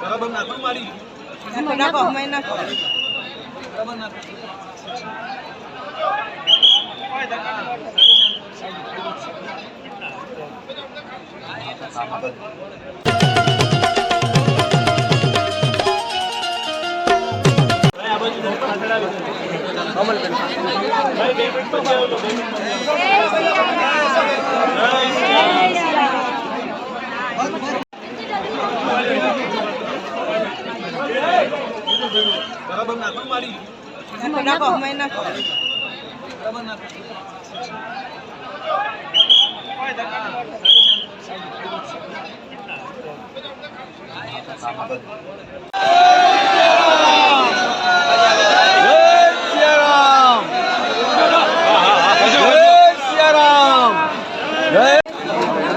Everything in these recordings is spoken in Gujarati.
બરાબર નાખો મારી નાખો અમે નાખો બરાબર નાખો બરાબર નાખો મારી નાખો અમે નાખો બરાબર નાખો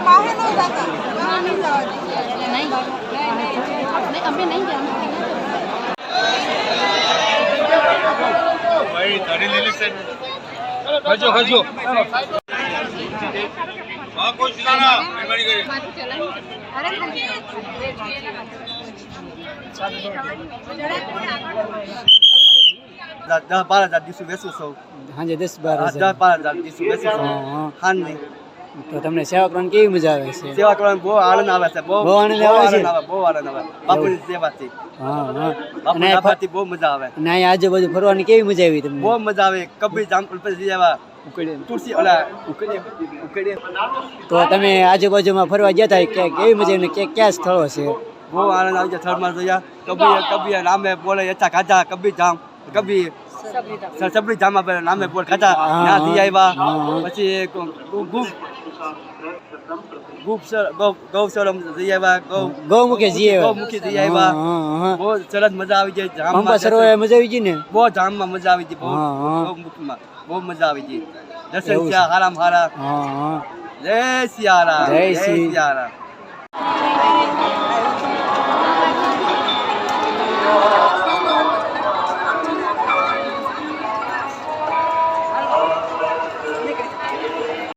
પાસે ન જતા બહાર નહીં જવા દે. નહીં અમે નહીં ખજો ખજો. માથું ચલાવી અરે દસ બાર હજાર દિવસો બેસું સૌ સાંજે દસ બાર દસ બાર હજાર દિવસો બેસું છું. હા, હા. તો તમને સેવા કરવાની કેવી મજા આવે છે? સેવા કરવાની બહુ આનંદ આવે છે બહુ બહુ આનંદ આવે છે? બહુ આનંદ આવે. બાપુની સેવાથી. હા હા. બાપુની સેવાથી બહુ મજા આવે. અને અહીં આજુબાજુ ફરવાની કેવી મજા આવી તમને? બહુ મજા આવે. કબીર જામફળ પછી જેવા તુલસી ઓલા ઉકળીએ. તો તમે આજુબાજુમાં ફરવા ગયા હતા કે કેવી મજા આવી કે ક્યાં સ્થળો છે? બહુ આનંદ આવી જાય થરમાં જોયા કબીર કબીર નામે બોલે યથા ખાધા કબીર જામ. કબીર સબરી જામ નામે બોલ ખાધા. ત્યાંથી આવ્યા. પછી ગૌમુખે જઈએ ગૌમુખી જઈ આવ્યા. બહુ સરસ મજા આવી જાય જામમાં સરોવરે મજા આવી ગઈ ને? બહુ જામમાં મજા આવી ગઈ. ગૌમુખમાં બહુ મજા આવી ગઈ. દર્શન થયા હારામ હારા. હા હા. જય સિયારા જય જય